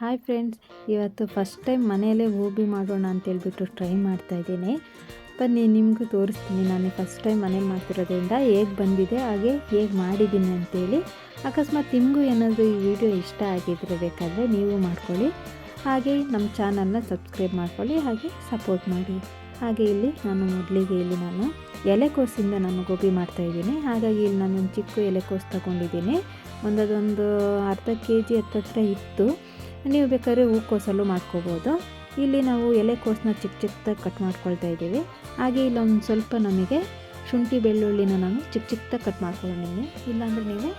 Hi friends ಇವತ್ತು first time ಮನೆಯಲ್ಲೇ ಗೋಬಿ ಮಾಡೋಣ ಅಂತೇಳ್ಬಿಟ್ಟು ಟ್ರೈ ಮಾಡ್ತಾ ಇದ್ದೀನಿ. ಬನ್ನಿ, ನಿಮಗೂ ತೋರಿಸ್ತೀನಿ. ನಾನು ಫಸ್ಟ್ ಟೈಮ್ ಮನೇಲಿ ಮಾಡ್ತಿರೋದ್ರಿಂದ ಹೇಗೆ ಬಂದಿದೆ, ಹಾಗೆ ಹೇಗೆ ಮಾಡಿದ್ದೀನಿ ಅಂತೇಳಿ. ಅಕಸ್ಮಾತ್ ನಿಮಗೂ ಏನಾದರೂ ಈ ವಿಡಿಯೋ ಇಷ್ಟ ಆಗಿದ್ರೆ ಬೇಕಾದರೆ ನೀವು ಮಾಡ್ಕೊಳ್ಳಿ. ಹಾಗೆ ನಮ್ಮ ಚಾನಲ್ನ ಸಬ್ಸ್ಕ್ರೈಬ್ ಮಾಡ್ಕೊಳ್ಳಿ, ಹಾಗೆ ಸಪೋರ್ಟ್ ಮಾಡಿ. ಹಾಗೆ ಇಲ್ಲಿ ನಾನು ಮೊದಲಿಗೆ ಇಲ್ಲಿ ನಾನು ಎಲೆಕೋಸಿಂದ ನಾನು ಗೋಬಿ ಮಾಡ್ತಾಯಿದ್ದೀನಿ ಹಾಗಾಗಿ ಇಲ್ಲಿ ನಾನು ಒಂದು ಚಿಕ್ಕ ಎಲೆಕೋಸು ತಗೊಂಡಿದ್ದೀನಿ. ಒಂದದೊಂದು ಅರ್ಧ ಕೆ ಜಿ ಹತ್ತತ್ರ ಇತ್ತು. ನೀವು ಬೇಕಾದ್ರೆ ಹೂಕೋಸಲ್ಲೂ ಮಾಡ್ಕೋಬೋದು. ಇಲ್ಲಿ ನಾವು ಎಲೆಕೋಸನ್ನ ಚಿಕ್ಕ ಚಿಕ್ಕದಾಗಿ ಕಟ್ ಮಾಡ್ಕೊಳ್ತಾ ಇದ್ದೀವಿ. ಹಾಗೆ ಇಲ್ಲೊಂದು ಸ್ವಲ್ಪ ನಮಗೆ ಶುಂಠಿ ಬೆಳ್ಳುಳ್ಳಿನ ನಾನು ಚಿಕ್ಕ ಚಿಕ್ಕದಾಗಿ ಕಟ್ ಮಾಡ್ಕೊಂಡಿದ್ದೀನಿ ಇಲ್ಲಾಂದರೆ ನೀವು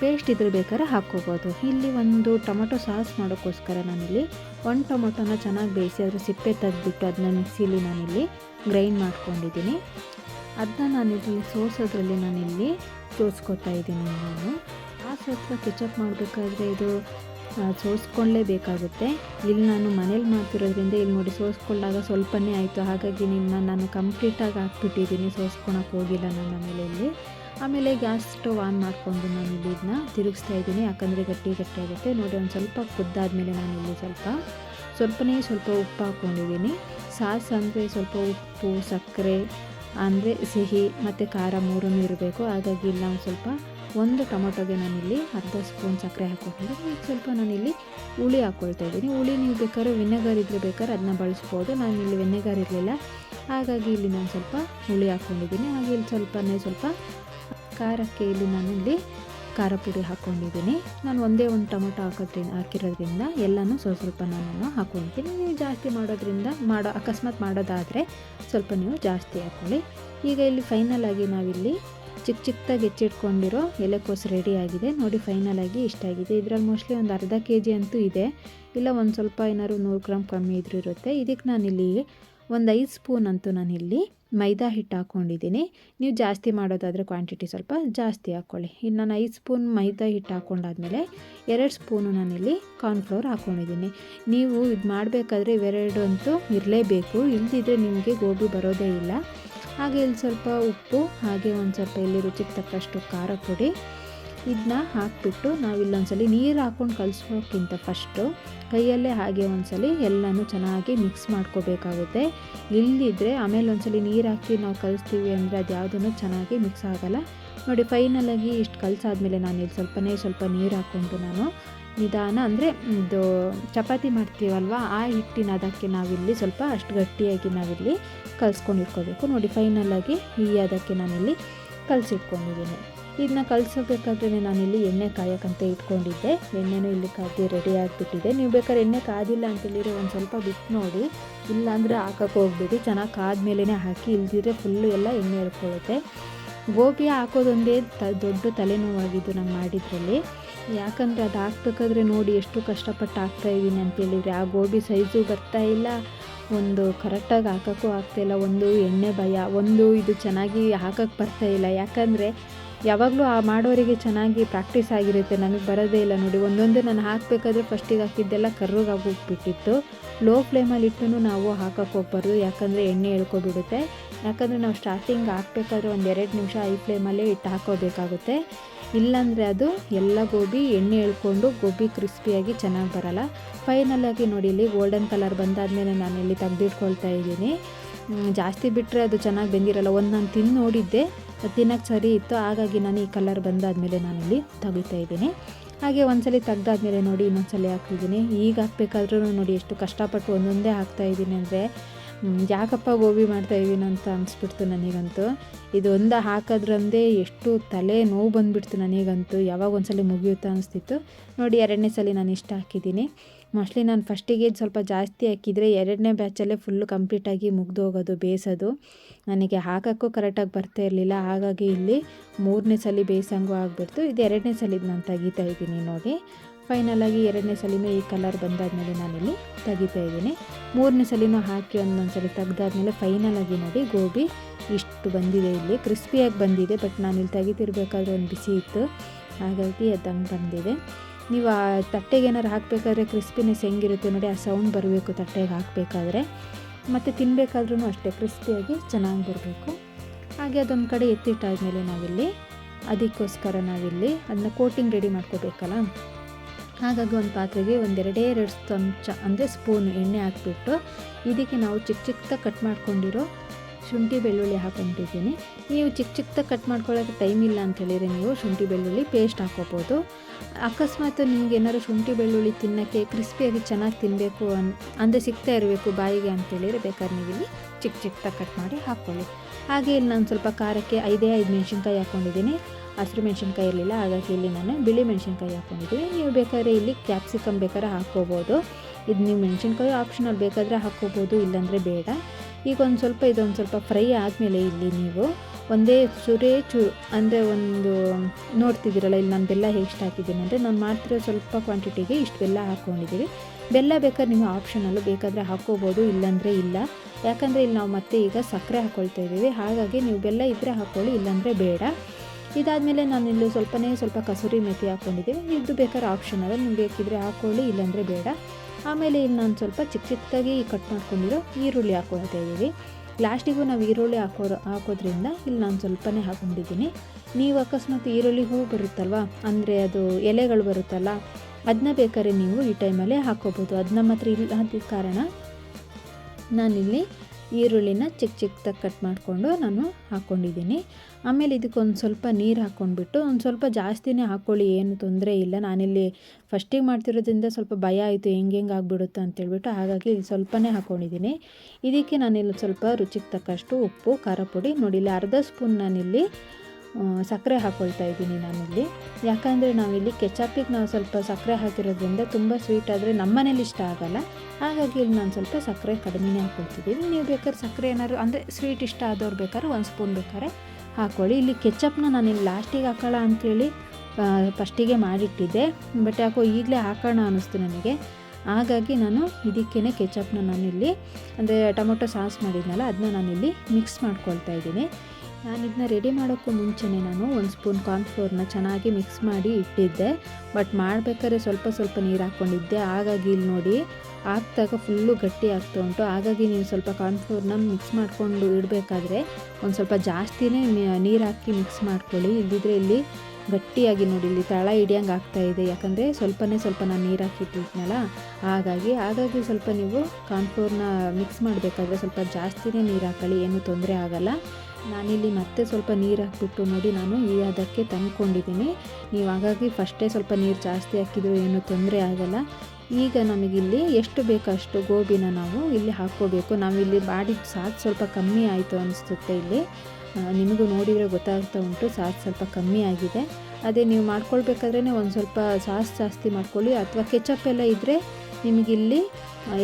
ಪೇಸ್ಟ್ ಇದ್ರೆ ಬೇಕಾದ್ರೆ ಹಾಕ್ಕೋಬೋದು. ಇಲ್ಲಿ ಒಂದು ಟೊಮೊಟೊ ಸಾಸ್ ಮಾಡೋಕ್ಕೋಸ್ಕರ ನಾನಿಲ್ಲಿ ಒಂದು ಟೊಮೊಟೊನ ಚೆನ್ನಾಗಿ ಬೇಯಿಸಿ ಅದ್ರ ಸಿಪ್ಪೆ ತೆಗೆದ್ಬಿಟ್ಟು ಅದನ್ನ ಮಿಕ್ಸಿಲಿ ನಾನಿಲ್ಲಿ ಗ್ರೈಂಡ್ ಮಾಡ್ಕೊಂಡಿದ್ದೀನಿ. ಅದನ್ನ ನಾನಿಲ್ಲಿ ಸೋಸೋದ್ರಲ್ಲಿ ನಾನಿಲ್ಲಿ ಸೋಸ್ಕೊತಾ ಇದ್ದೀನಿ ನಾನು. ಆ ಅಥವಾ ಕೆಚಪ್ ಮಾಡಬೇಕಾದ್ರೆ ಇದು ಸೋಸ್ಕೊಳ್ಳೇಬೇಕಾಗುತ್ತೆ. ಇಲ್ಲಿ ನಾನು ಮನೇಲಿ ಮಾಡ್ತಿರೋದ್ರಿಂದ ಇಲ್ಲಿ ನೋಡಿ ಸೋಸ್ಕೊಂಡಾಗ ಸ್ವಲ್ಪನೇ ಆಯಿತು. ಹಾಗಾಗಿ ನಿಮ್ಮ ನಾನು ಕಂಪ್ಲೀಟಾಗಿ ಹಾಕ್ಬಿಟ್ಟಿದ್ದೀನಿ ಸೋಸ್ಕೊಳಕ್ಕೆ ಹೋಗಿಲ್ಲ ನಾನು ಮನೆಯಲ್ಲಿ. ಆಮೇಲೆ ಗ್ಯಾಸ್ ಸ್ಟವ್ ಆನ್ ಮಾಡಿಕೊಂಡು ನಾನು ಇಲ್ಲಿ ಇದನ್ನ ತಿರುಗಿಸ್ತಾ ಇದ್ದೀನಿ. ಯಾಕಂದರೆ ಗಟ್ಟಿ ಗಟ್ಟಿ ಆಗುತ್ತೆ. ನೋಡಿ ಒಂದು ಸ್ವಲ್ಪ ಕುದ್ದಾದಮೇಲೆ ನಾನು ಇಲ್ಲಿ ಸ್ವಲ್ಪ ಸ್ವಲ್ಪನೇ ಸ್ವಲ್ಪ ಉಪ್ಪು ಹಾಕ್ಕೊಂಡಿದ್ದೀನಿ. ಸಾಸ್ ಅಂದರೆ ಸ್ವಲ್ಪ ಉಪ್ಪು, ಸಕ್ಕರೆ, ಅಂದರೆ ಸಿಹಿ, ಮತ್ತು ಖಾರ ಮೂರೂ ಇರಬೇಕು. ಹಾಗಾಗಿ ಇಲ್ಲಿ ನಾವು ಸ್ವಲ್ಪ ಒಂದು ಟೊಮೊಟೊಗೆ ನಾನಿಲ್ಲಿ ಅರ್ಧ ಸ್ಪೂನ್ ಸಕ್ಕರೆ ಹಾಕ್ಕೊಂಡಿದ್ದೀನಿ ಈಗ ಸ್ವಲ್ಪ ನಾನಿಲ್ಲಿ ಹುಳಿ ಹಾಕ್ಕೊಳ್ತಾ ಇದ್ದೀನಿ. ಹುಳಿ ನೀವು ಬೇಕಾದ್ರೆ ವಿನೆಗರ್ ಇದ್ದರೆ ಬೇಕಾದ್ರೆ ಅದನ್ನ ಬಳಸ್ಬೋದು. ನಾನು ಇಲ್ಲಿ ವಿನೆಗರ್ ಇರಲಿಲ್ಲ. ಹಾಗಾಗಿ ಇಲ್ಲಿ ನಾನು ಸ್ವಲ್ಪ ಹುಳಿ ಹಾಕ್ಕೊಂಡಿದ್ದೀನಿ. ಹಾಗೆ ಇಲ್ಲಿ ಸ್ವಲ್ಪನೇ ಸ್ವಲ್ಪ ಖಾರಕ್ಕೆ ಇಲ್ಲಿ ನಾನು ಇಲ್ಲಿ ಖಾರ ಪುಡಿ ಹಾಕ್ಕೊಂಡಿದ್ದೀನಿ. ನಾನು ಒಂದೇ ಒಂದು ಟೊಮೊಟೊ ಹಾಕೋದ್ರಿಂದ ಹಾಕಿರೋದ್ರಿಂದ ಎಲ್ಲನೂ ಸ್ವಲ್ಪ ಸ್ವಲ್ಪ ನಾನು ಹಾಕ್ಕೊಳ್ತೀನಿ. ನೀವು ಜಾಸ್ತಿ ಮಾಡೋದ್ರಿಂದ ಮಾಡೋ, ಅಕಸ್ಮಾತ್ ಮಾಡೋದಾದರೆ ಸ್ವಲ್ಪ ನೀವು ಜಾಸ್ತಿ ಹಾಕ್ಕೊಳ್ಳಿ. ಈಗ ಇಲ್ಲಿ ಫೈನಲ್ ಆಗಿ ನಾವಿಲ್ಲಿ ಚಿಕ್ಕ ಚಿಕ್ಕದಾಗಿ ಹೆಚ್ಚಿಟ್ಕೊಂಡಿರೋ ಎಲೆಕೋಸು ರೆಡಿ ಆಗಿದೆ. ನೋಡಿ ಫೈನಲ್ ಆಗಿ ಇಷ್ಟ ಆಗಿದೆ. ಇದರಲ್ಲಿ ಮೋಸ್ಟ್ಲಿ ಒಂದು ಅರ್ಧ ಕೆ ಜಿ ಅಂತೂ ಇದೆ. ಇಲ್ಲ, ಒಂದು ಸ್ವಲ್ಪ ಏನಾದ್ರು ನೂರು ಗ್ರಾಮ್ ಕಮ್ಮಿ ಇದ್ರೂ ಇರುತ್ತೆ. ಇದಕ್ಕೆ ನಾನಿಲ್ಲಿ ಒಂದು ಐದು ಸ್ಪೂನ್ ಅಂತೂ ನಾನಿಲ್ಲಿ ಮೈದಾ ಹಿಟ್ಟು ಹಾಕ್ಕೊಂಡಿದ್ದೀನಿ ನೀವು ಜಾಸ್ತಿ ಮಾಡೋದಾದರೆ ಕ್ವಾಂಟಿಟಿ ಸ್ವಲ್ಪ ಜಾಸ್ತಿ ಹಾಕ್ಕೊಳ್ಳಿ ಇನ್ನು ನಾನು ಐದು ಸ್ಪೂನ್ ಮೈದಾ ಹಿಟ್ಟು ಹಾಕ್ಕೊಂಡಾದ್ಮೇಲೆ ಎರಡು ಸ್ಪೂನು ನಾನಿಲ್ಲಿ ಕಾರ್ನ್ಫ್ಲೋರ್ ಹಾಕ್ಕೊಂಡಿದ್ದೀನಿ ನೀವು ಇದು ಮಾಡಬೇಕಾದ್ರೆ ಇವೆರಡು ಅಂತೂ ಇರಲೇಬೇಕು. ಇಲ್ದಿದ್ರೆ ನಿಮಗೆ ಗೋಬಿ ಬರೋದೇ ಇಲ್ಲ. ಹಾಗೆ ಇಲ್ಲಿ ಸ್ವಲ್ಪ ಉಪ್ಪು, ಹಾಗೆ ಒಂದು ಸ್ವಲ್ಪ ಇಲ್ಲಿ ರುಚಿಗೆ ತಕ್ಕಷ್ಟು ಖಾರ ಪುಡಿ. ಇದನ್ನ ಹಾಕಿಬಿಟ್ಟು ನಾವು ಇಲ್ಲೊಂದ್ಸಲಿ ನೀರು ಹಾಕ್ಕೊಂಡು ಕಲಸೋಕ್ಕಿಂತ ಫಸ್ಟು ಕೈಯಲ್ಲೇ ಹಾಗೆ ಒಂದ್ಸಲಿ ಎಲ್ಲನೂ ಚೆನ್ನಾಗಿ ಮಿಕ್ಸ್ ಮಾಡ್ಕೋಬೇಕಾಗುತ್ತೆ. ಇಲ್ಲಿದ್ದರೆ ಆಮೇಲೆ ಒಂದ್ಸಲಿ ನೀರು ಹಾಕಿ ನಾವು ಕಲಿಸ್ತೀವಿ ಅಂದರೆ ಅದು ಯಾವುದೂ ಚೆನ್ನಾಗಿ ಮಿಕ್ಸ್ ಆಗೋಲ್ಲ. ನೋಡಿ ಫೈನಲಾಗಿ ಇಷ್ಟು ಕಲಸಾದ್ಮೇಲೆ ನಾನು ಇಲ್ಲಿ ಸ್ವಲ್ಪನೇ ಸ್ವಲ್ಪ ನೀರು ಹಾಕ್ಕೊಂಡು ನಾನು ನಿಧಾನ ಅಂದರೆ ಇದು ಚಪಾತಿ ಮಾಡ್ತೀವಲ್ವ, ಆ ಹಿಟ್ಟಿನ ಅದಕ್ಕೆ ನಾವಿಲ್ಲಿ ಸ್ವಲ್ಪ ಅಷ್ಟು ಗಟ್ಟಿಯಾಗಿ ನಾವಿಲ್ಲಿ ಕಲಿಸ್ಕೊಂಡು ಇಟ್ಕೋಬೇಕು ನೋಡಿ ಫೈನಲಾಗಿ ಈ ಅದಕ್ಕೆ ನಾನಿಲ್ಲಿ ಕಲಸಿಟ್ಕೊಂಡಿದ್ದೀನಿ. ಇದನ್ನ ಕಲಿಸಬೇಕಾದ್ರೆ ನಾನಿಲ್ಲಿ ಎಣ್ಣೆ ಕಾಯೋಕ್ಕಂತ ಇಟ್ಕೊಂಡಿದ್ದೆ. ಎಣ್ಣೆನೂ ಇಲ್ಲಿ ಕಾದಿ ರೆಡಿ ಆಗಿಬಿಟ್ಟಿದೆ. ನೀವು ಬೇಕಾದ್ರೆ ಎಣ್ಣೆ ಕಾದಿಲ್ಲ ಅಂತೇಳಿದ್ರೆ ಒಂದು ಸ್ವಲ್ಪ ಬಿಟ್ಟು ನೋಡಿ. ಇಲ್ಲಾಂದರೆ ಹಾಕೋಕ್ಕೆ ಹೋಗ್ಬಿಡಿ. ಚೆನ್ನಾಗಿ ಕಾದ ಮೇಲೇ ಹಾಕಿ, ಇಲ್ದಿದ್ರೆ ಫುಲ್ಲು ಎಲ್ಲ ಎಣ್ಣೆ ಎಳ್ಕೊಳ್ಳುತ್ತೆ. ಗೋಬಿ ಹಾಕೋದೊಂದೇ ತ, ದೊಡ್ಡ ತಲೆನೋವಾಗಿದ್ದು ನಾನು ಮಾಡಿದ್ರಲ್ಲಿ. ಯಾಕಂದರೆ ಅದು ಹಾಕ್ಬೇಕಾದ್ರೆ ನೋಡಿ ಎಷ್ಟು ಕಷ್ಟಪಟ್ಟು ಹಾಕ್ತಾಯಿದ್ದೀನಿ ಅಂತೇಳಿದರೆ ಆ ಗೋಬಿ ಸೈಜು ಬರ್ತಾ ಇಲ್ಲ. ಒಂದು ಕರೆಕ್ಟಾಗಿ ಹಾಕೋಕ್ಕೂ ಆಗ್ತಾಯಿಲ್ಲ ಒಂದು ಎಣ್ಣೆ ಭಯ. ಒಂದು ಇದು ಚೆನ್ನಾಗಿ ಹಾಕೋಕ್ಕೆ ಬರ್ತಾಯಿಲ್ಲ ಯಾಕಂದರೆ ಯಾವಾಗಲೂ ಆ ಮಾಡೋರಿಗೆ ಚೆನ್ನಾಗಿ ಪ್ರಾಕ್ಟೀಸ್ ಆಗಿರುತ್ತೆ. ನನಗೆ ಬರೋದೇ ಇಲ್ಲ ನೋಡಿ. ಒಂದೊಂದೇ ನಾನು ಹಾಕಬೇಕಾದ್ರೆ ಫಸ್ಟಿಗೆ ಹಾಕಿದ್ದೆಲ್ಲ ಕರ್ರಗಾಗಿ ಹೋಗ್ಬಿಟ್ಟಿತ್ತು. ಲೋ ಫ್ಲೇಮಲ್ಲಿ ಇಟ್ಟು ನಾವು ಹಾಕಕ್ಕೆ ಹೋಗ್ಬಾರ್ದು. ಯಾಕಂದರೆ ಎಣ್ಣೆ ಎಳ್ಕೊಬಿಡುತ್ತೆ. ಯಾಕಂದರೆ ನಾವು ಸ್ಟಾರ್ಟಿಂಗ್ ಹಾಕ್ಬೇಕಾದ್ರೆ ಒಂದು ಎರಡು ನಿಮಿಷ ಐ ಫ್ಲೇಮಲ್ಲೇ ಇಟ್ಟು ಹಾಕೋಬೇಕಾಗುತ್ತೆ. ಇಲ್ಲಾಂದರೆ ಅದು ಎಲ್ಲ ಗೋಬಿ ಎಣ್ಣೆ ಎಳ್ಕೊಂಡು ಗೋಬಿ ಕ್ರಿಸ್ಪಿಯಾಗಿ ಚೆನ್ನಾಗಿ ಬರಲ್ಲ. ಫೈನಲಾಗಿ ನೋಡಿ ಇಲ್ಲಿ ಗೋಲ್ಡನ್ ಕಲರ್ ಬಂದಾದಮೇಲೆ ನಾನು ಇಲ್ಲಿ ತೆಗೆದಿಟ್ಕೊಳ್ತಾ ಇದ್ದೀನಿ. ಜಾಸ್ತಿ ಬಿಟ್ಟರೆ ಅದು ಚೆನ್ನಾಗಿ ಬೆಂದಿರಲ್ಲ. ಒಂದು ನಾನು ತಿಂದು ನೋಡಿದ್ದೆ. ತಿನ್ನೋಕ್ಕೆ ಸರಿ ಇತ್ತು. ಹಾಗಾಗಿ ನಾನು ಈ ಕಲರ್ ಬಂದಾದಮೇಲೆ ನಾನಿಲ್ಲಿ ತೆಗಿತಾ ಇದ್ದೀನಿ. ಹಾಗೆ ಒಂದ್ಸಲಿ ತೆಗ್ದಾದ್ಮೇಲೆ ನೋಡಿ, ಇನ್ನೊಂದ್ಸಲಿ ಹಾಕ್ತಿದ್ದೀನಿ. ಈಗ ಹಾಕ್ಬೇಕಾದ್ರೂ ನೋಡಿ ಎಷ್ಟು ಕಷ್ಟಪಟ್ಟು ಒಂದೊಂದೇ ಹಾಕ್ತಾ ಇದ್ದೀನಿ ಅಂದರೆ ಯಾಕಪ್ಪ ಗೋಬಿ ಮಾಡ್ತಾಯಿದ್ದೀನಿ ಅಂತ ಅನಿಸ್ಬಿಡ್ತು ನನಗಂತೂ. ಇದು ಒಂದು ಹಾಕೋದ್ರಂದೇ ಎಷ್ಟು ತಲೆ ನೋವು ಬಂದುಬಿಡ್ತು ನನಗಂತೂ. ಯಾವಾಗ ಒಂದ್ಸಲಿ ಮುಗಿಯುತ್ತಾ ಅನಿಸ್ತಿತ್ತು. ನೋಡಿ, ಎರಡನೇ ಸಲ ನಾನು ಇಷ್ಟ ಹಾಕಿದ್ದೀನಿ. ಮೋಸ್ಟ್ಲಿ ನಾನು ಫಸ್ಟಿಗೆ ಸ್ವಲ್ಪ ಜಾಸ್ತಿ ಹಾಕಿದರೆ ಎರಡನೇ ಬ್ಯಾಚಲ್ಲೇ ಫುಲ್ಲು ಕಂಪ್ಲೀಟಾಗಿ ಮುಗ್ದು ಹೋಗೋದು ಬೇಯಿಸೋದು ನನಗೆ ಹಾಕೋಕ್ಕೂ ಕರೆಕ್ಟಾಗಿ ಬರ್ತಾ ಇರಲಿಲ್ಲ. ಹಾಗಾಗಿ ಇಲ್ಲಿ ಮೂರನೇ ಸಲ ಬೇಯಿಸಂಗೂ ಆಗಿಬಿಡ್ತು. ಇದು ಎರಡನೇ ಸಲ ನಾನು ತೆಗಿತಾ ಇದ್ದೀನಿ ನೋಡಿ. ಫೈನಲಾಗಿ ಎರಡನೇ ಸಲಿನೂ ಈ ಕಲರ್ ಬಂದಾದಮೇಲೆ ನಾನಿಲ್ಲಿ ತೆಗಿತಾ ಇದ್ದೀನಿ. ಮೂರನೇ ಸಲಿನೂ ಹಾಕಿ ಒಂದೊಂದು ಸಲ ತೆಗ್ದಾದ್ಮೇಲೆ ಫೈನಲಾಗಿ ನೋಡಿ, ಗೋಬಿ ಇಷ್ಟು ಬಂದಿದೆ ಇಲ್ಲಿ. ಕ್ರಿಸ್ಪಿಯಾಗಿ ಬಂದಿದೆ ಬಟ್ ನಾನಿಲ್ಲಿ ತೆಗಿತಿರ್ಬೇಕಾದ್ರೆ ಒಂದು ಬಿಸಿ ಇತ್ತು. ಹಾಗಾಗಿ ಅದಂಗೆ ಬಂದಿದೆ. ನೀವು ಆ ತಟ್ಟೆಗೆ ಏನಾರು ಹಾಕಬೇಕಾದ್ರೆ ಕ್ರಿಸ್ಪಿನೆಸ್ ಹೆಂಗಿರುತ್ತೆ ನೋಡಿ, ಆ ಸೌಂಡ್ ಬರಬೇಕು ತಟ್ಟೆಗೆ ಹಾಕಬೇಕಾದ್ರೆ. ಮತ್ತು ತಿನ್ನಬೇಕಾದ್ರೂ ಅಷ್ಟೇ ಕ್ರಿಸ್ಪಿಯಾಗಿ ಚೆನ್ನಾಗಿ ಬರಬೇಕು. ಹಾಗೆ ಅದೊಂದು ಕಡೆ ಎತ್ತಿಟ್ಟಾದಮೇಲೆ ನಾವಿಲ್ಲಿ ಅದಕ್ಕೋಸ್ಕರ ನಾವಿಲ್ಲಿ ಅದನ್ನ ಕೋಟಿಂಗ್ ರೆಡಿ ಮಾಡ್ಕೋಬೇಕಲ್ಲ. ಹಾಗಾಗಿ ಒಂದು ಪಾತ್ರೆಗೆ ಒಂದೆರಡೇ ಎರಡು ಚಮಚ, ಅಂದರೆ ಸ್ಪೂನ್ ಎಣ್ಣೆ ಹಾಕ್ಬಿಟ್ಟು, ಇದಕ್ಕೆ ನಾವು ಚಿಕ್ಕ ಚಿಕ್ಕದಾಗಿ ಕಟ್ ಮಾಡ್ಕೊಂಡಿರೋ ಶುಂಠಿ ಬೆಳ್ಳುಳ್ಳಿ ಹಾಕೊಂಡಿದ್ದೀನಿ. ನೀವು ಚಿಕ್ಕ ಚಿಕ್ಕದಾಗಿ ಕಟ್ ಮಾಡ್ಕೊಳ್ಳೋಕೆ ಟೈಮ್ ಇಲ್ಲ ಅಂತ ಹೇಳಿದರೆ ನೀವು ಶುಂಠಿ ಬೆಳ್ಳುಳ್ಳಿ ಪೇಸ್ಟ್ ಹಾಕೋಬೋದು ಅಕಸ್ಮಾತ್ ನಿಮ್ಗೆ ಏನಾದ್ರು ಶುಂಠಿ ಬೆಳ್ಳುಳ್ಳಿ ತಿನ್ನೋಕ್ಕೆ ಕ್ರಿಸ್ಪಿಯಾಗಿ ಚೆನ್ನಾಗಿ ತಿನ್ನಬೇಕು ಅನ್, ಅಂದರೆ ಸಿಗ್ತಾ ಇರಬೇಕು ಬಾಯಿಗೆ ಅಂತೇಳಿದರೆ ಬೇಕಾದ್ರೆ ನೀವು ಇಲ್ಲಿ ಚಿಕ್ಕ ಚಿಕ್ಕದಾಗಿ ಕಟ್ ಮಾಡಿ ಹಾಕ್ಕೊಳ್ಳಿ. ಹಾಗೆ ಇಲ್ಲಿ ನಾನು ಸ್ವಲ್ಪ ಖಾರಕ್ಕೆ ಐದೇ ಐದು ಮೆಣಸಿನ್ಕಾಯಿ ಹಾಕ್ಕೊಂಡಿದ್ದೀನಿ ಹಸಿರು ಮೆಣಸಿನ್ಕಾಯಿ ಇರಲಿಲ್ಲ, ಹಾಗಾಗಿ ಇಲ್ಲಿ ನಾನು ಬಿಳಿ ಮೆಣಸಿನ್ಕಾಯಿ ಹಾಕ್ಕೊಂಡಿದ್ದೀನಿ ನೀವು ಬೇಕಾದ್ರೆ ಇಲ್ಲಿ ಕ್ಯಾಪ್ಸಿಕಮ್ ಬೇಕಾದ್ರೆ ಹಾಕ್ಕೋಬೋದು. ಇದು ನೀವು ಮೆಣಸಿನ್ಕಾಯಿ ಆಪ್ಷನಲ್ ಬೇಕಾದರೆ ಹಾಕ್ಕೋಬೋದು, ಇಲ್ಲಾಂದರೆ ಬೇಡ. ಈಗ ಒಂದು ಸ್ವಲ್ಪ ಇದೊಂದು ಸ್ವಲ್ಪ ಫ್ರೈ ಆದಮೇಲೆ ಇಲ್ಲಿ ನೀವು ಒಂದೇ ಚೂರೇ ಚೂ, ಅಂದರೆ ಒಂದು ನೋಡ್ತಿದ್ದೀರಲ್ಲ, ಇಲ್ಲಿ ನಾನು ಬೆಲ್ಲ ಎಷ್ಟು ಹಾಕಿದ್ದೀನಿ ಅಂದರೆ ನಾನು ಮಾಡ್ತಿರೋ ಸ್ವಲ್ಪ ಕ್ವಾಂಟಿಟಿಗೆ ಇಷ್ಟು ಬೆಲ್ಲ ಹಾಕ್ಕೊಂಡಿದ್ದೀವಿ ಬೆಲ್ಲ ಬೇಕಾದ್ರೆ ನೀವು ಆಪ್ಷನಲ್ಲು ಬೇಕಾದರೆ ಹಾಕ್ಕೋಬೋದು ಇಲ್ಲಾಂದರೆ ಇಲ್ಲ. ಯಾಕಂದರೆ ಇಲ್ಲಿ ನಾವು ಮತ್ತೆ ಈಗ ಸಕ್ಕರೆ ಹಾಕ್ಕೊಳ್ತಾ ಇದ್ದೀವಿ, ಹಾಗಾಗಿ ನೀವು ಬೆಲ್ಲ ಇದ್ದರೆ ಹಾಕ್ಕೊಳ್ಳಿ ಇಲ್ಲಾಂದರೆ ಬೇಡ. ಇದಾದಮೇಲೆ ನಾನು ಇಲ್ಲಿ ಸ್ವಲ್ಪನೇ ಸ್ವಲ್ಪ ಕಸೂರಿ ಮೆಥಿ ಹಾಕ್ಕೊಂಡಿದ್ದೀವಿ ಇದು ಬೇಕಾದ್ರೆ ಆಪ್ಷನಲ್ಲ ನಿಮ್ಗೆ ಬೇಕಿದ್ದರೆ ಹಾಕ್ಕೊಳ್ಳಿ ಇಲ್ಲಾಂದರೆ ಬೇಡ. ಆಮೇಲೆ ಇಲ್ಲಿ ನಾನು ಸ್ವಲ್ಪ ಚಿಕ್ಕ ಚಿಕ್ಕದಾಗಿ ಕಟ್ ಮಾಡ್ಕೊಂಡಿರೋ ಈರುಳ್ಳಿ ಹಾಕೊಳ್ತಾ ಇದ್ದೀವಿ. ಲಾಸ್ಟಿಗೂ ನಾವು ಈರುಳ್ಳಿ ಹಾಕೋ ಹಾಕೋದ್ರಿಂದ ಇಲ್ಲಿ ನಾನು ಸ್ವಲ್ಪನೇ ಹಾಕೊಂಡಿದ್ದೀನಿ ನೀವು ಅಕಸ್ಮಾತ್ ಈರುಳ್ಳಿ ಹೂವು ಬರುತ್ತಲ್ವ? ಅಂದರೆ ಅದು ಎಲೆಗಳು ಬರುತ್ತಲ್ಲ ಅದನ್ನ ಬೇಕಾದ್ರೆ ನೀವು ಈ ಟೈಮಲ್ಲೇ ಹಾಕೋಬೋದು. ಅದನ್ನ ಮಾತ್ರ ಇಲ್ಲ ಕಾರಣ ನಾನಿಲ್ಲಿ ಈರುಳ್ಳಿನ ಚಿಕ್ಕ ಚಿಕ್ಕದಾಗಿ ಕಟ್ ಮಾಡಿಕೊಂಡು ನಾನು ಹಾಕ್ಕೊಂಡಿದ್ದೀನಿ. ಆಮೇಲೆ ಇದಕ್ಕೊಂದು ಸ್ವಲ್ಪ ನೀರು ಹಾಕ್ಕೊಂಡ್ಬಿಟ್ಟು ಒಂದು ಸ್ವಲ್ಪ ಜಾಸ್ತಿನೇ ಹಾಕ್ಕೊಳ್ಳಿ, ಏನು ತೊಂದರೆ ಇಲ್ಲ. ನಾನಿಲ್ಲಿ ಫಸ್ಟಿಗೆ ಮಾಡ್ತಿರೋದ್ರಿಂದ ಸ್ವಲ್ಪ ಭಯ ಆಯಿತು, ಹೆಂಗೆ ಹೆಂಗೆ ಆಗಿಬಿಡುತ್ತೆ ಅಂತೇಳ್ಬಿಟ್ಟು ಹಾಗಾಗಿ ಸ್ವಲ್ಪನೇ ಹಾಕ್ಕೊಂಡಿದ್ದೀನಿ. ಇದಕ್ಕೆ ನಾನಿಲ್ಲಿ ಸ್ವಲ್ಪ ರುಚಿಗೆ ತಕ್ಕಷ್ಟು ಉಪ್ಪು, ಖಾರ ಪುಡಿ. ನೋಡಿ, ಇಲ್ಲಿ ಅರ್ಧ ಸ್ಪೂನ್ ನಾನಿಲ್ಲಿ ಸಕ್ಕರೆ ಹಾಕ್ಕೊಳ್ತಾ ಇದ್ದೀನಿ ನಾನಿಲ್ಲಿ. ಯಾಕಂದರೆ ನಾವಿಲ್ಲಿ ಕೆಚಪ್ಪಿಗೆ ನಾವು ಸ್ವಲ್ಪ ಸಕ್ಕರೆ ಹಾಕಿರೋದ್ರಿಂದ ತುಂಬ ಸ್ವೀಟ್ ಆದರೆ ನಮ್ಮ ಮನೇಲಿ ಇಷ್ಟ ಆಗೋಲ್ಲ. ಹಾಗಾಗಿ ಇಲ್ಲಿ ನಾನು ಸ್ವಲ್ಪ ಸಕ್ಕರೆ ಕಡಿಮೆನೇ ಹಾಕ್ಕೊಳ್ತಿದ್ದೀನಿ ನೀವು ಬೇಕಾದ್ರೆ ಸಕ್ಕರೆ ಏನಾದ್ರು ಅಂದರೆ ಸ್ವೀಟ್ ಇಷ್ಟ ಆದವ್ರು ಬೇಕಾದ್ರೆ ಒಂದು ಸ್ಪೂನ್ ಬೇಕಾದ್ರೆ ಹಾಕ್ಕೊಳ್ಳಿ ಇಲ್ಲಿ ಕೆಚಪ್ನ ನಾನು ಇಲ್ಲಿ ಲಾಸ್ಟಿಗೆ ಹಾಕೋಣ ಅಂಥೇಳಿ ಫಸ್ಟಿಗೆ ಮಾಡಿಟ್ಟಿದ್ದೆ. ಬಟ್ ಯಾಕೋ ಈಗಲೇ ಹಾಕೋಣ ಅನ್ನಿಸ್ತು ನನಗೆ. ಹಾಗಾಗಿ ನಾನು ಇದಕ್ಕೇ ಕೆಚಪ್ನ ನಾನಿಲ್ಲಿ, ಅಂದರೆ ಟೊಮೊಟೊ ಸಾಸ್ ಮಾಡಿದ್ನಲ್ಲ ಅದನ್ನ ನಾನಿಲ್ಲಿ ಮಿಕ್ಸ್ ಮಾಡ್ಕೊಳ್ತಾ ಇದ್ದೀನಿ. ನಾನು ಇದನ್ನ ರೆಡಿ ಮಾಡೋಕ್ಕೂ ಮುಂಚೆನೇ ನಾನು ಒಂದು ಸ್ಪೂನ್ ಕಾರ್ನ್ಫ್ಲೋರ್ನ ಚೆನ್ನಾಗಿ ಮಿಕ್ಸ್ ಮಾಡಿ ಇಟ್ಟಿದ್ದೆ. ಬಟ್ ಮಾಡಬೇಕಾದ್ರೆ ಸ್ವಲ್ಪ ಸ್ವಲ್ಪ ನೀರು ಹಾಕ್ಕೊಂಡಿದ್ದೆ ಹಾಗಾಗಿ ಇಲ್ಲಿ ನೋಡಿ, ಹಾಕಿದಾಗ ಫುಲ್ಲು ಗಟ್ಟಿ ಆಗ್ತಾ ಉಂಟು. ಹಾಗಾಗಿ ನೀವು ಸ್ವಲ್ಪ ಕಾರ್ನ್ಫ್ಲೋರ್ನ ಮಿಕ್ಸ್ ಮಾಡಿಕೊಂಡು ಇಡಬೇಕಾದ್ರೆ ಒಂದು ಸ್ವಲ್ಪ ಜಾಸ್ತಿನೇ ನೀರು ಹಾಕಿ ಮಿಕ್ಸ್ ಮಾಡ್ಕೊಳ್ಳಿ. ಇಲ್ಲದಿದ್ರೆ ಇಲ್ಲಿ ಗಟ್ಟಿಯಾಗಿ ನೋಡಿ ಇಲ್ಲಿ ತಳ ಹಿಡಿಯಂಗೆ ಆಗ್ತಾ ಇದೆ. ಯಾಕಂದರೆ ಸ್ವಲ್ಪನೇ ಸ್ವಲ್ಪ ನಾನು ನೀರು ಹಾಕಿಟ್ಟಿದ್ನಲ್ಲ, ಹಾಗಾಗಿ ಹಾಗಾಗಿ ಸ್ವಲ್ಪ ನೀವು ಕಾನ್ಫ್ಲೋರ್ನ ಮಿಕ್ಸ್ ಮಾಡಬೇಕಾದ್ರೆ ಸ್ವಲ್ಪ ಜಾಸ್ತಿನೇ ನೀರು ಹಾಕೊಳ್ಳಿ ಏನೂ ತೊಂದರೆ ಆಗಲ್ಲ. ನಾನಿಲ್ಲಿ ಮತ್ತೆ ಸ್ವಲ್ಪ ನೀರು ಹಾಕ್ಬಿಟ್ಟು ನೋಡಿ, ನಾನು ಈ ಅದಕ್ಕೆ ತಂದ್ಕೊಂಡಿದ್ದೀನಿ. ನೀವು ಹಾಗಾಗಿ ಫಸ್ಟೇ ಸ್ವಲ್ಪ ನೀರು ಜಾಸ್ತಿ ಹಾಕಿದರೂ ಏನೂ ತೊಂದರೆ ಆಗಲ್ಲ. ಈಗ ನಮಗಿಲ್ಲಿ ಎಷ್ಟು ಬೇಕೋ ಅಷ್ಟು ಗೋಬಿನ ನಾವು ಇಲ್ಲಿ ಹಾಕ್ಕೋಬೇಕು. ನಾವಿಲ್ಲಿ ಮಾಡಿದ ಸಾಕು ಸ್ವಲ್ಪ ಕಮ್ಮಿ ಆಯಿತು ಅನಿಸುತ್ತೆ ಇಲ್ಲಿ. ನಿಮಗೂ ನೋಡಿದರೆ ಗೊತ್ತಾಗ್ತಾ ಉಂಟು, ಸಾಸ್ ಸ್ವಲ್ಪ ಕಮ್ಮಿ ಆಗಿದೆ. ಅದೇ ನೀವು ಮಾಡ್ಕೊಳ್ಬೇಕಾದ್ರೇ ಒಂದು ಸ್ವಲ್ಪ ಸಾಸ್ ಜಾಸ್ತಿ ಮಾಡ್ಕೊಳ್ಳಿ, ಅಥವಾ ಕೆಚಪ್ ಎಲ್ಲ ಇದ್ದರೆ ನಿಮಗಿಲ್ಲಿ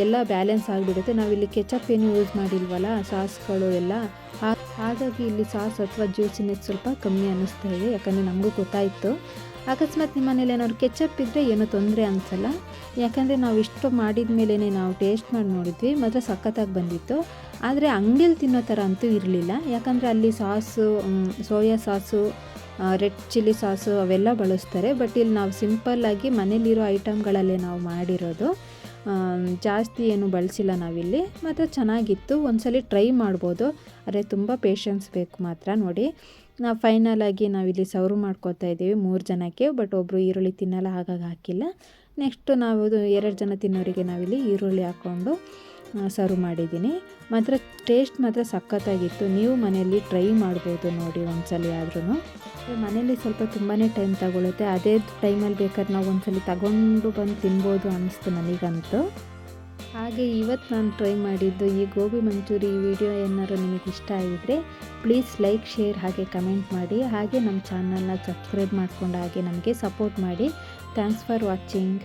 ಎಲ್ಲ ಬ್ಯಾಲೆನ್ಸ್ ಆಗಿಬಿಡುತ್ತೆ. ನಾವಿಲ್ಲಿ ಕೆಚಪ್ ಏನು ಯೂಸ್ ಮಾಡಿಲ್ವಲ್ಲ, ಸಾಸ್ಗಳು ಎಲ್ಲ. ಹಾಗಾಗಿ ಇಲ್ಲಿ ಸಾಸ್ ಅಥವಾ ಜ್ಯೂಸಿನ ಸ್ವಲ್ಪ ಕಮ್ಮಿ ಅನ್ನಿಸ್ತಾ ಇದೆ, ಯಾಕಂದರೆ ನಮಗೂ ಗೊತ್ತಾಯಿತು. ಅಕಸ್ಮಾತ್ ನಿಮ್ಮ ಮನೇಲಿ ಏನಾದ್ರು ಕೆಚಪ್ ಇದ್ದರೆ ಏನೂ ತೊಂದರೆ ಅನಿಸಲ್ಲ. ಯಾಕಂದರೆ ನಾವು ಇಷ್ಟು ಮಾಡಿದ ಮೇಲೇ ನಾವು ಟೇಸ್ಟ್ ಮಾಡಿ ನೋಡಿದ್ವಿ, ಮಾತ್ರ ಸಖತ್ತಾಗಿ ಬಂದಿತ್ತು. ಆದರೆ ಅಂಗಡಿಯಲ್ಲಿ ತಿನ್ನೋ ಥರ ಅಂತೂ ಇರಲಿಲ್ಲ. ಯಾಕಂದರೆ ಅಲ್ಲಿ sauce soya sauce red chilli sauce ಅವೆಲ್ಲ ಬಳಸ್ತಾರೆ. ಬಟ್ ಇಲ್ಲಿ ನಾವು ಸಿಂಪಲ್ಲಾಗಿ ಮನೇಲಿರೋ ಐಟಮ್ಗಳಲ್ಲೇ ನಾವು ಮಾಡಿರೋದು. ಜಾಸ್ತಿ ಏನು ಬಳಸಿಲ್ಲ ನಾವಿಲ್ಲಿ. ಮತ್ತು ಚೆನ್ನಾಗಿತ್ತು. ಒಂದ್ಸಲಿ ಟ್ರೈ ಮಾಡ್ಬೋದು. ಆದರೆ ತುಂಬ ಪೇಷನ್ಸ್ ಬೇಕು ಮಾತ್ರ ನೋಡಿ. ನಾವು ಫೈನಲ್ ಆಗಿ ನಾವಿಲ್ಲಿ ಸರ್ವ್ ಮಾಡ್ಕೋತಾ ಇದ್ದೀವಿ ಮೂರು ಜನಕ್ಕೆ. ಬಟ್ ಒಬ್ಬರು ಈರುಳ್ಳಿ ತಿನ್ನಲ್ಲ, ಹಾಗಾಗಿ ಹಾಕಿಲ್ಲ. ನೆಕ್ಸ್ಟು ನಾವು ಎರಡು ಜನ ತಿನ್ನೋರಿಗೆ ನಾವಿಲ್ಲಿ ಈರುಳ್ಳಿ ಹಾಕ್ಕೊಂಡು ಸರ್ವ್ ಮಾಡಿದ್ದೀನಿ. ಮಾತ್ರ ಟೇಸ್ಟ್ ಮಾತ್ರ ಸಖತ್ತಾಗಿತ್ತು. ನೀವು ಮನೆಯಲ್ಲಿ ಟ್ರೈ ಮಾಡ್ಬೋದು ನೋಡಿ ಒಂದ್ಸಲಿ ಆದ್ರೂ ಮನೇಲಿ ಸ್ವಲ್ಪ ತುಂಬಾ ಟೈಮ್ ತಗೊಳುತ್ತೆ. ಅದೇ ಟೈಮಲ್ಲಿ ಬೇಕಾದ್ರೆ ನಾವು ಒಂದ್ಸಲಿ ತಗೊಂಡು ಬಂದು ತಿನ್ಬೋದು ಅನ್ನಿಸ್ತು ನನಗಂತೂ. ಹಾಗೆ ಇವತ್ತು ನಾನು ಟ್ರೈ ಮಾಡಿದ್ದು ಈ ಗೋಬಿ ಮಂಚೂರಿ ಈ ವಿಡಿಯೋ ಏನಾದ್ರು ನಿಮಗೆ ಇಷ್ಟ ಆಗಿದ್ರೆ ಪ್ಲೀಸ್ ಲೈಕ್ ಶೇರ್ ಹಾಗೆ ಕಮೆಂಟ್ ಮಾಡಿ. ಹಾಗೆ ನಮ್ಮ ಚಾನಲ್ನ ಸಬ್ಸ್ಕ್ರೈಬ್ ಮಾಡಿಕೊಂಡು ಹಾಗೆ ನಮಗೆ ಸಪೋರ್ಟ್ ಮಾಡಿ. Thanks for watching